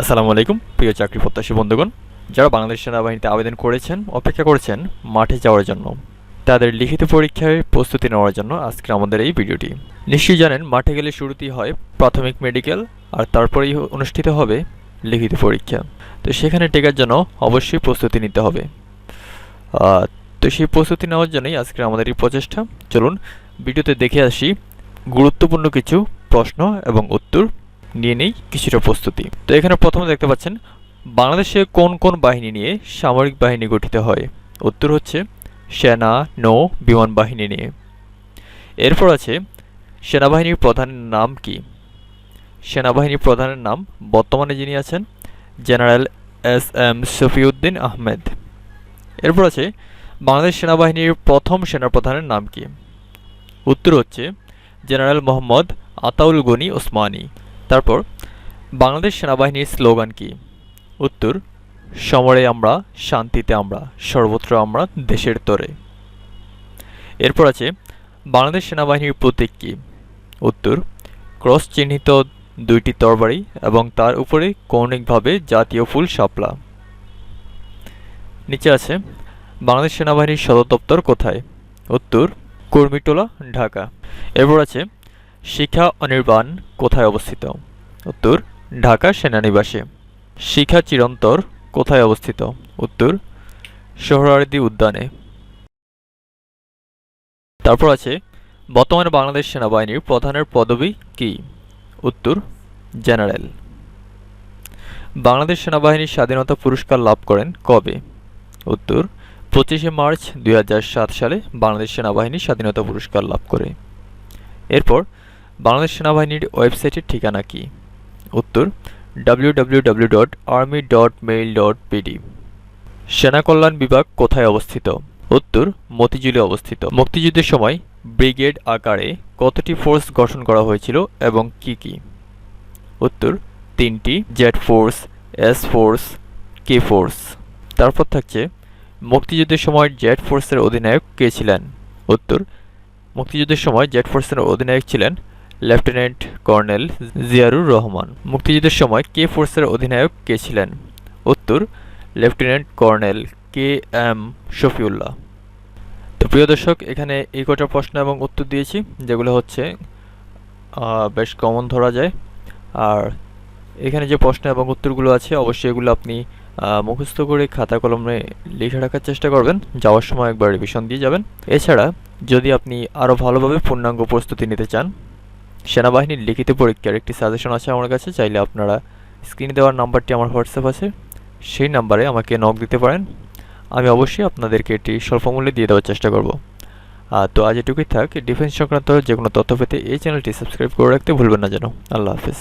আসসালামু আলাইকুম, প্রিয় চাকরি প্রত্যাশী বন্ধুগণ। যারা বাংলাদেশ সেনাবাহিনীতে আবেদন করেছেন, অপেক্ষা করেছেন মাঠে যাওয়ার জন্য। তাদের লিখিত পরীক্ষায় প্রস্তুতি নেওয়ার জন্য আজকে আমাদের এই ভিডিওটি। নিশ্চয়ই জানেন, মাঠে গেলে শুরুতেই হয় প্রাথমিক মেডিকেল, আর তারপরেই অনুষ্ঠিত হবে লিখিত পরীক্ষা। তো সেখানে টেকার জন্য অবশ্যই প্রস্তুতি নিতে হবে। তো সেই প্রস্তুতি নেওয়ার জন্যই আজকে আমাদের এই প্রচেষ্টা। চলুন, ভিডিওতে দেখে আসি গুরুত্বপূর্ণ কিছু প্রশ্ন এবং উত্তর। নিয়ে নেই কিছুটা প্রস্তুতি। তো এখানে প্রথমে দেখতে পাচ্ছেন, বাংলাদেশে কোন কোন বাহিনী নিয়ে সামরিক বাহিনী গঠিত হয়? উত্তর হচ্ছে, সেনা, নৌ, বিমান বাহিনী নিয়ে। এরপর আছে, সেনাবাহিনীর প্রধানের নাম কি? সেনাবাহিনীর প্রধানের নাম বর্তমানে যিনি আছেন, General S M Shafiuddin Ahmed. এরপর আছে, বাংলাদেশ সেনাবাহিনীর প্রথম সেনাপ্রধানের নাম কি? উত্তর হচ্ছে, জেনারেল মোহাম্মদ আতাউল গনি ওসমানী। তারপর, বাংলাদেশ সেনাবাহিনীর স্লোগান কি? উত্তর, সমরে আমরা, শান্তিতে আমরা, সর্বত্র আমরা দেশের তরে। এরপর আছে, বাংলাদেশ সেনাবাহিনীর প্রতীক কি? উত্তর, ক্রস চিহ্নিত দুইটি তরবারি এবং তার উপরে কৌণিকভাবে জাতীয় ফুল শাপলা। নিচে আছে, বাংলাদেশ সেনাবাহিনীর সদর দপ্তর কোথায়? উত্তর, কুর্মিটোলা, ঢাকা। এরপর আছে শিখা অনির্বাণ কোথায় অবস্থিত? উত্তর, ঢাকা সেনানিবাসে। শিখা চিরন্তর কোথায় অবস্থিত? উত্তর, সোহরাওয়ার্দী উদ্যানে। তারপর আছে, বর্তমানে বাংলাদেশ সেনাবাহিনীর প্রধানের পদবি কি? উত্তর, জেনারেল। বাংলাদেশ সেনাবাহিনীর স্বাধীনতা পুরস্কার লাভ করেন কবে? উত্তর, পঁচিশে মার্চ দুই হাজার সাত সালে বাংলাদেশ সেনাবাহিনী স্বাধীনতা পুরস্কার লাভ করে। এরপর বাংলাদেশ সেনাবাহিনীর ওয়েবসাইটের ঠিকানা কি? উত্তর, www.army.mail.pd dot army dot mail dot PD সেনা কল্যাণ বিভাগ কোথায় অবস্থিত? উত্তর, মতিঝিলে অবস্থিত। মুক্তিযুদ্ধের সময় ব্রিগেড আকারে কতটি ফোর্স গঠন করা হয়েছিল এবং কি কি? উত্তর, তিনটি, Z force, S force, K force. তারপর থাকছে, মুক্তিযুদ্ধের সময় জেড ফোর্সের অধিনায়ক কে ছিলেন? উত্তর, মুক্তিযুদ্ধের সময় জেড ফোর্সের অধিনায়ক ছিলেন লেফটেন্যান্ট কর্নেল জিয়ারুর রহমান। মুক্তিযুদ্ধের সময় কে ফোর্সের অধিনায়ক কে ছিলেন? উত্তর, lieutenant colonel K M Shafiullah. তো প্রিয় দর্শক, এখানে এই কটা প্রশ্ন এবং উত্তর দিয়েছি, যেগুলো হচ্ছে বেশ কমন ধরা যায়। আর এখানে যে প্রশ্ন এবং উত্তরগুলো আছে, অবশ্যই এগুলো আপনি মুখস্থ করে খাতা কলমে লিখে রাখার চেষ্টা করবেন। যাওয়ার সময় একবার রিভিশন দিয়ে যাবেন। এছাড়া যদি আপনি আরও ভালোভাবে পূর্ণাঙ্গ প্রস্তুতি নিতে চান সেনাবাহিনীর লিখিত পরীক্ষার একটি সাজেশন আছে আমার কাছে, চাইলে আপনারা স্ক্রিনে দেওয়ার নাম্বারটি আমার হোয়াটসঅ্যাপ আছে। সেই নাম্বারে আমাকে নক দিতে পারেন। আমি অবশ্যই আপনাদেরকে এটি স্বল্পমূল্যে দিয়ে দেওয়ার চেষ্টা করব। তো আজ এটুকুই থাক। ডিফেন্স সংক্রান্ত যে কোনো তথ্য পেতে এই চ্যানেলটি সাবস্ক্রাইব করে রাখতে ভুলবেন না যেন। আল্লাহ হাফিজ।